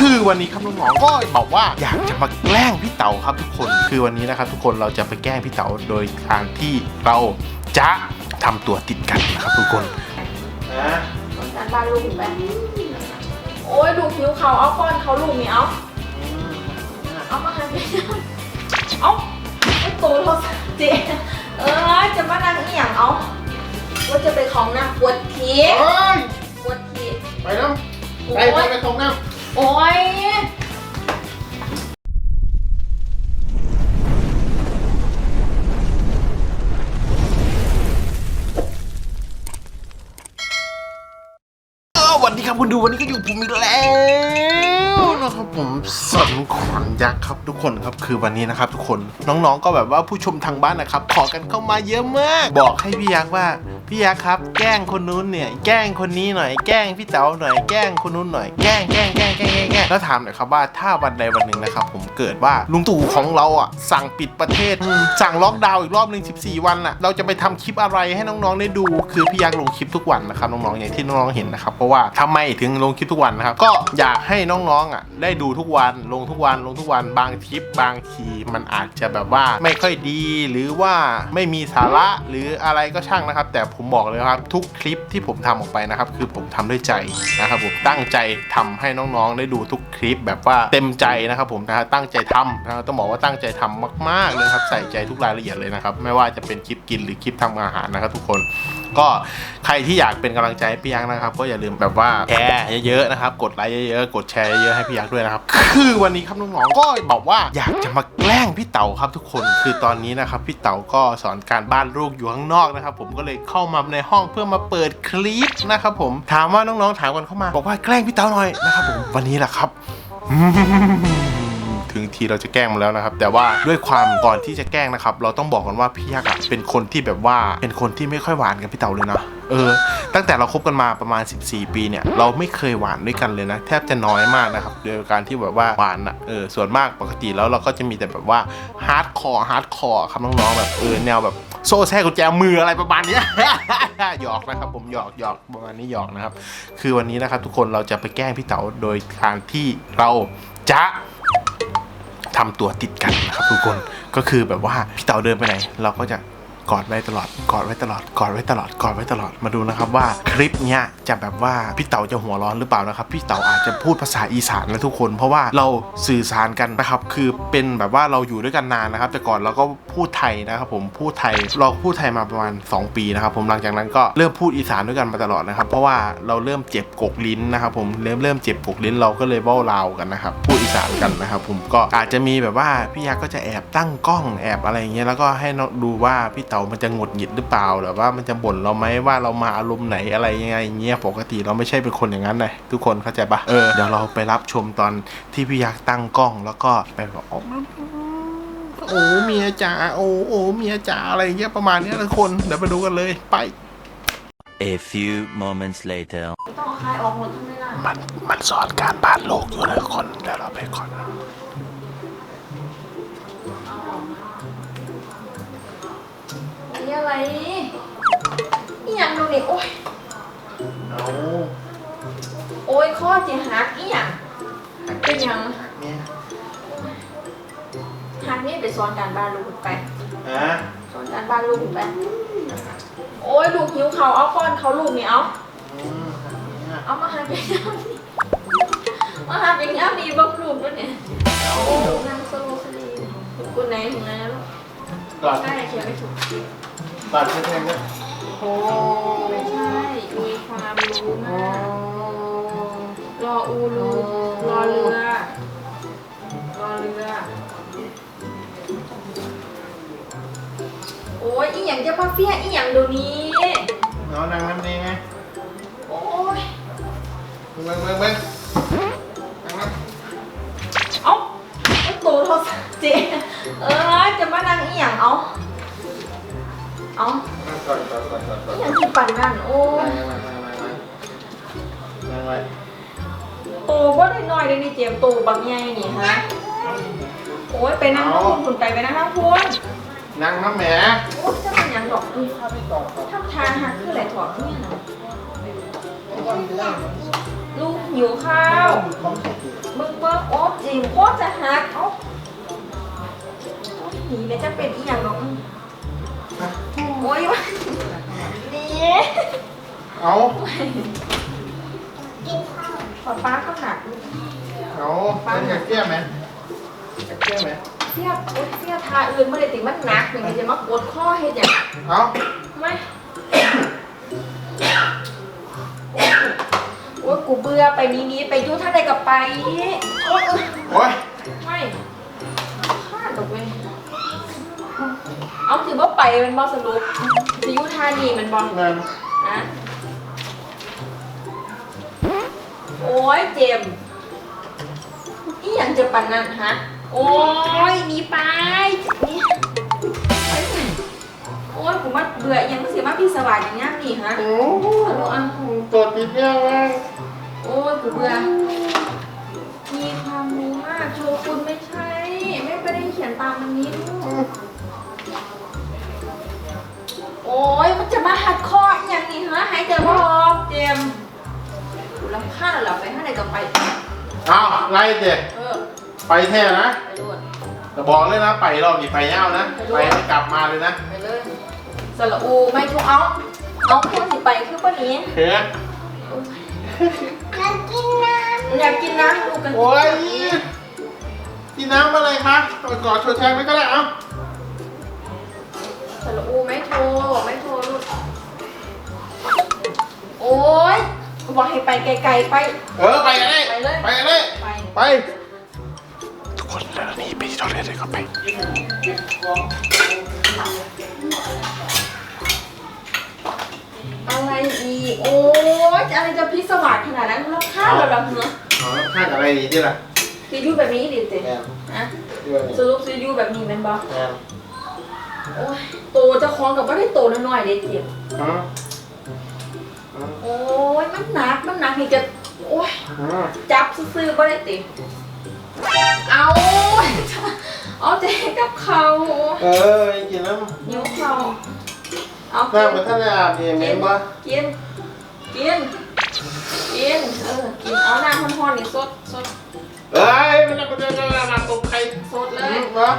คือวันนี้ครับน้องๆก็บอกว่าอยากจะมาแกล้งพี่เต๋าครับทุกคน คือวันนี้นะครับทุกคนเราจะไปแกล้งพี่เต๋าโดยการที่เราจะทำตัวติดกันนะครับทุกคนนะการบ้านลูกถูกไหมโอ้ยดูคิ้วเขาเอาก้อนเขาลูกนี่เอาเอามาให้ไปเอาไอ้ตูโทรศัพท์เจเออจะมานั่งอีหยังเอาว่าจะไปของน้ำปวดทีเฮ้ยปวดทีไปแล้วโอ้ไปไปยไปตรงน้ โอ้ยสวันนี้ครับคุณดูวันนี้ก็อยู่ผมอีกแล้วน ครับผมสนขวัญยักษ์ครับทุกคนครับคือวันนี้นะครับทุกคนน้องๆก็แบบว่าผู้ชมทางบ้านนะครับ ขอกันเข้ามาเยอะมาก บอกให้พี่ยักษ์ว่าพี่ยักษ์ครับ แกล้งคนนู้นเนี่ยแกล้งคนนี้หน่อยแกล้งพี่เต๋าหน่อยแกล้งคนนู้นหน่อยแกล้งแกล้งแกล้งแกล้งแกล้งแกล้งแล้วถามหน่อยครับว่าถ้าวันใดวันหนึ่งนะครับผมเกิดว่าลุงตู่ของเราอะสั่งปิดประเทศอืมสั่งล็อกดาวน์อีกรอบหนึ่ง14 วันอะเราจะไปทำคลิปอะไรให้น้องๆได้ดู คือพี่ยักษ์ลงคลิปทุกวันนะครับน้องๆอย่างที่น้องๆเห็นนะครับเพราะว่าทำไมถึงลงคลิปทุกวันนะครับก็อยากให้น้องๆอะได้ดูทุกวันลงทุกวันลงทุกวันบางคลิปบางทีมันอาจจะแบบว่าไม่ค่อยดีหรือว่าไม่มีสาระหรืออะไรก็ช่างนะครับ แต่ผมบอกเลยครับทุกคลิปที่ผมทำออกไปนะครับ คือผมทำด้วยใจนะครับผมตั้งใจทำให้น้องๆ ได้ดูทุกคลิปแบบว่าเต็มใจนะครับผมนะฮะตั้งใจทำนะครับต้องบอกว่าตั้งใจทำมาก ๆเลยครับใส่ใจทุกรายละเอียดเลยนะครับไม่ว่าจะเป็นคลิปกินหรือคลิปทำอาหารนะครับทุกคน ก็ใครที่อยากเป็นกำลังใจให้พี่ยักษ์นะครับ ก็อย่าลืมแบบว่าแชร์เยอะๆนะครับ กดไลค์เยอะๆ กดแชร์เยอะๆให้พี่ยักษ์ด้วยนะครับ คือวันนี้ครับน้องๆก็บอกว่าอยากจะมาแกล้งพี่เต๋าครับทุกคน คือตอนนี้นะครับพี่เต๋าก็สอนการบ้านลูกอยู่ข้างนอกนะครับ ผมก็เลยเข้ามาในห้องเพื่อมาเปิดคลิปนะครับผม ถามว่าน้องๆถามกันเข้ามา บอกว่าแกล้งพี่เต๋าหน่อยนะครับผม วันนี้แหละครับ ถึงทีเราจะแกล้งมาแล้วนะครับ แต่ว่าด้วยความก่อนที่จะแกล้งนะครับ เราต้องบอกกันว่าพี่ยักษ์เป็นคนที่แบบว่าเป็นคนที่ไม่ค่อยหวานกับพี่เต๋าเลยนะเออตั้งแต่เราคบกันมาประมาณ 14 ปีเนี่ยเราไม่เคยหวานด้วยกันเลยนะ แทบจะน้อยมากนะครับโดยการที่แบบว่าหวานอะเออส่วนมากปกติแล้วเราก็จะมีแต่แบบว่าฮาร์ดคอร์ฮาร์ดคอร์ครับน้องๆแบบเออแนวแบบโซ่แท้กุญแจมืออะไรประมาณนี้หยอกนะครับผมหยอกหยอกประมาณนี้หยอกนะครับ คือวันนี้นะครับทุกคนเราจะไปแกล้งพี่เต๋าโดยการที่เราจะ ทำตัวติดกันนะครับทุกคนก็คือแบบว่าพี่เต๋าเดินไปไหน เราก็จะ กอดไว้ตลอด กอดไว้ตลอด กอดไว้ตลอด กอดไว้ตลอด มาดูนะครับว่าคลิปเนี้ยจะแบบว่าพี่เต๋าจะหัวร้อนหรือเปล่านะครับ พี่เต๋าอาจจะพูดภาษาอีสานนะทุกคน เพราะว่าเราสื่อสารกันนะครับ คือเป็นแบบว่าเราอยู่ด้วยกันนานนะครับ แต่ก่อนเราก็พูดไทยนะครับผมพูดไทยเราพูดไทยมาประมาณ 2 ปีนะครับผมหลังจากนั้นก็เริ่มพูดอีสานด้วยกันมาตลอดนะครับ เพราะว่าเราเริ่มเจ็บกกลิ้นนะครับผมเริ่มเริ่มเจ็บกกลิ้นเราก็เลยเบ้าลาวกันนะครับพูดอีสานกันนะครับผมก็อาจจะมีแบบว่าพี่ยักษ์ก็จะแอบตั้งกล้องแอบอะไรอย่างเงี้ยแล้วก็ให้ดูว่าพี่เต๋ามันจะหงุดหงิดหรือเปล่าหรือว่ามันจะบ่นเราไหมว่าเรามาอารมณ์ไหนอะไรยังไงอย่างเงี้ยปกติเราไม่ใช่เป็นคนอย่างนั้นเลยทุกคนเข้าใจปะเออเดี๋ยวเราไปรับชมตอนที่พี่ยักษ์ตั้งกล้องแล้วก็ไปบอกอ๋อโอ้เมียจ๋าโอ้โอ้เมียจ๋าอะไรอย่างเงี้ยประมาณเนี้ยทุกคนเดี๋ยวไปดูกันเลยไป A few moments later. ต้องเอาคายออกหมดทั้งนั้นมันมันสอนการบ้านโลกอยู่เลยคนเดี๋ยวเราไปก่อนนะ อันนี้อะไรอีหยังดูนี่โอ้ยเอาโอ้ยข้อจีหักอีหยังเป็นหยังเนี่ยหักนี่ไปสอนการบ้านลูกไปฮะสอนการบ้านลูกไปโอ้ยลูกหิวเขาเอาก้อนเขาลูกนี่เอาอืมเอามาหาเป็นย่ามีมาหาเป็นย่ามีบักลูกด้วยเนี่ยโอ้นางสโลสลีคุณไหนถึงไหนแล้วลูกก่อนใช่เขียนไม่ถูก บัตรแพงๆเนี่ยโอ้ไม่ใช่ มีความรู้มาก รออูรูรอเรือ รอเรือ โอ้ยอีหยังจะมาเฟียอีหยังเดี๋ยวนี้เอานางน้ำนี่ไงโอ้ย เบิ้งเบิ้งเบิ้ง น้อยเลยนี่เจมส์ตูบางใหญ่นี่ฮะโอ้ยไปนั่งทั้งคุณคุณไปไปนั่งทั้งคุณนั่งน้ำแหมโอ้ยจะเป็นหยังดอกอือทำทางหักคืออะไรถอดเนี่ยนะลูกหิวข้าวมึงจะหักเอ้าหนีเลยจะเป็นอีหยังหรอกโอ้ยวะนี่เอาขอป้าก็หนัก เอาเป็นอยากเกี้ยไหมอยากเกี้ยไหมเสียบโอ๊ยเสียบทาอื่นไม่ได้ติมันหนักอย่างนี้จะมากดข้อเฮ็ดอย่างเอาไม่โอ้ยกูเบื่อไปนี้นี้ไปยุ่ท่าใดกับไปโอ๊ยโอ้ยไม่พลาดตกเว้ยเอาถือว่าไปเป็นบอสรุปสิยุท่านี่มันบอลนั่นนะโอ้ยเจม ส์อีหยังจะปันนั่นฮะ โอ้ยหนีไปนี่โอ้ยผมว่าเบื่ออีหยังก็เสียมาพี่สวัสดิ์อย่างเงี้ยนี่ฮะโอ้เอาลูกอะตัวติดเนี่ยมากโอ้ยกูเบื่อ มีความรู้มากโชคุณไม่ใช่ ไม่ไปได้เขียนตามอันนี้ลูกโอ้ยมันจะมาหัดคออหย่างนี้ฮะหายใจไม่ออกเจมส์กูรำคาญเหรอไปข้างในต่อไป เอาไล่เด็กเออ ไปแท้นะ ไปด้วยแต่บอกเลยนะไปรอบนี้ไปยาวนะ ไปไม่กลับมาเลยนะไปเลยสระอูไม่ทุกเอาเอาเพื่อนสิไปคือป้านี้เฮ้ยอยากกินน้ำอยากกินน้ำดูกันโอ้ยกินน้ำอะไรคะกอดชดแทนไปก็ได้เอ้าสระอูไม่โทรไม่โทรลูกโอ้ยบอกให้ไปไกลๆไป เออไปกันเลยไปเลยไปกันเลยไป ไปทุกคนแล้วนี่ไปที่ทอเล็ตเลยครับไปอะไรอีกโอ้ยอะไรจะพิศวาสขนาดนั้นแล้วข้าวแบบแบบเนี้ยเอาข้างกับอะไรดีที่ล่ะซียูแบบนี้ดิเจ๊แมนนะด้วยสรุปซียูแบบนี้แมันบอแมนโอ้ยโตจะคล้องกับว่าได้โตน้อยๆเด็ดเจ็บอ๋อโอ้ยมันหนักมันหนักนี่จะโอ้ยอ๋อจับซื่อๆบ่ได้ติ เอาเอาเจ๊กับเขาเออกินน้นิ้วเขาเอาำน้ำมันท่านได้อาบเองเมนบ่กินกินกินเออกินเอาน้ำร้อนๆนี่สดสดเอ้ยมันจะเป็นอะไรมาตกใครสดเลอืยมวะ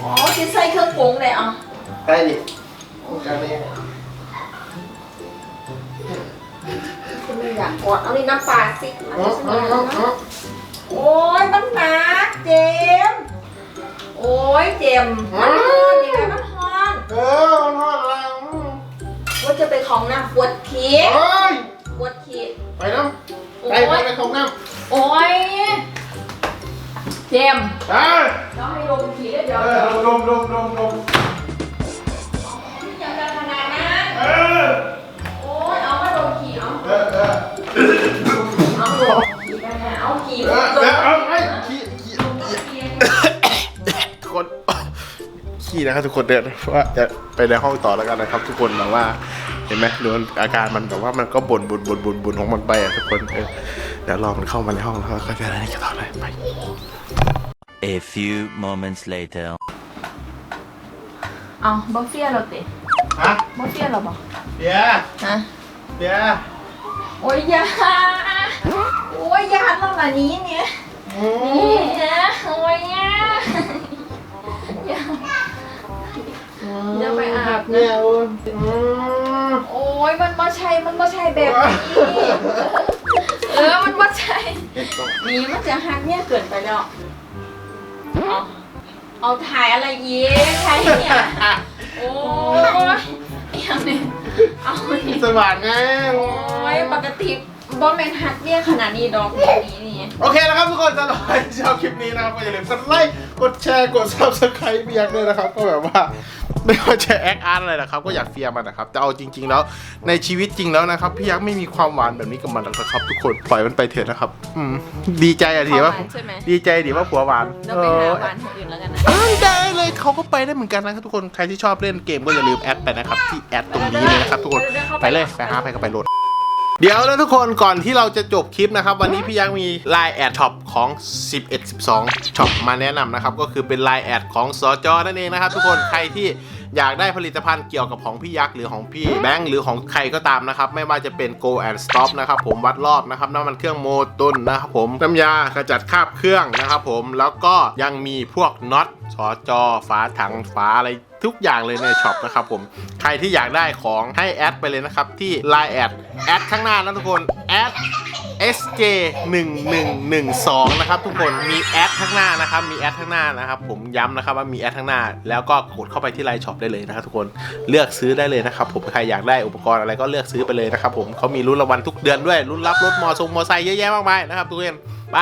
อ๋อกินใส่เครื่องปรุงเลยอะไปดิกันนี่คุณไม่อยากกอดเอานี่น้ำปลาสิเอา อ๋อดิฉันอ๋ออยากอ๋อนะโอ้ยมันหนักเจมส์โอ้ยเจมส์มันฮอนนี่ไงมันฮอนเออมันทอดอะไรอืมว่าจะไปของน้ำปวดขี้เฮ้ยปวดขี้ไปน้ำไปไปไปของน้ำโอ้ยเจมส์ไปเราให้ลงขี้ได้เดี๋ยวเอเดี๋ยวอลมลมลมลม นะครับทุกคนเดินว่าจะไปในห้องต่อแล้วกันนะครับ ทุกคนแบบว่าเห็นไหมดูมันอาการมันแบบว่ามันก็บ่นบ่นบ่นบ่นบ่นของมันไปอะทุกคนเออเดี๋ยวรอมันเข้ามาในห้องแล้วก็จะอะไรกันต่อเลยไป A few moments later. เอาบ่เฟียเราเตะฮะบ่เฟียเราบ่เดี๋ยวฮะเดี๋ยวโอ้ยยาโอ้ยยาต้องมานี้เนี่ยอืนี่มนะโอ้ยยา บ่ใช่มันบ่ใช่แบบนี้เออมันบ่ใช่นี่มันจะหักเนี่ยเกินไปแล้วเอาเอาถ่ายอะไรเย้ถ่ายเนี่ยโอ้ยอย่างนี้เอานี่สว่างไงโอ้ยปกติบอมแมนฮักเนี่ยขนาดนี้ดอกแบบนี้นี่ โอเคแล้วครับทุกคนสำหรับใครที่ชอบคลิปนี้นะครับก็อย่าลืมกดไลค์กดแชร์กด subscribe เบียกด้วยนะครับก็แบบว่า ไม่ว่าจะแอคอาร์ตอะไรนะครับก็อยากเฟียร์มันนะครับแต่เอาจริง ๆ แล้วในชีวิตจริงแล้วนะครับพี่ยักษ์ไม่มีความหวานแบบนี้กับมันหรอกนะครับ ทุกคนปล่อยมันไปเถอะนะครับอืมดีใจอะดีว่า ความหวานใช่ไหม ดีใจดีว่าผัวหวานเราไปหาหวานคนอื่นแล้วกันนะเออได้เลยเขาก็ไปได้เหมือนกันนะครับทุกคนใครที่ชอบเล่นเกมก็อย่าลืมแอดไปนะครับที่แอดตรงนี้เลยนะครับทุกคนไปเลยไปหาไปก็ไปโหลด เดี๋ยวนะทุกคนก่อนที่เราจะจบคลิปนะครับ วันนี้พี่ยังมี Line แอดช็อปของ 11 12ช็อปมาแนะนำนะครับ ก็คือเป็น Line แอดของสจนั่นเองนะครับ ทุกคนใครที่ อยากได้ผลิตภัณฑ์เกี่ยวกับของพี่ยักษ์หรือของพี่แบงค์หรือของใครก็ตามนะครับ ไม่ว่าจะเป็น Go and Stop นะครับผมวัดรอบนะครับน้ำมันเครื่องโมตุนนะครับผมน้ำยาขจัดคราบเครื่องนะครับผมแล้วก็ยังมีพวกน็อตสอจอฝาถังฝาอะไรทุกอย่างเลยในช็อปนะครับผม ใครที่อยากได้ของให้แอดไปเลยนะครับ ที่ Line แอดแอดข้างหน้านะทุกคนแอด SJ 1 1 1 2 นะครับทุกคนมีแอดข้างหน้านะครับมีแอดข้างหน้านะครับผมย้ำนะครับว่ามีแอดข้างหน้า แล้วก็กดเข้าไปที่ไลน์ช็อปได้เลยนะครับทุกคนเลือกซื้อได้เลยนะครับผมใครอยากได้อุปกรณ์อะไรก็เลือกซื้อไปเลยนะครับผมเขามีรุ่นรางวัลทุกเดือนด้วยรุ่นรับรถมอทรงมอไซค์เยอะแยะมากมายนะครับทุกคนไป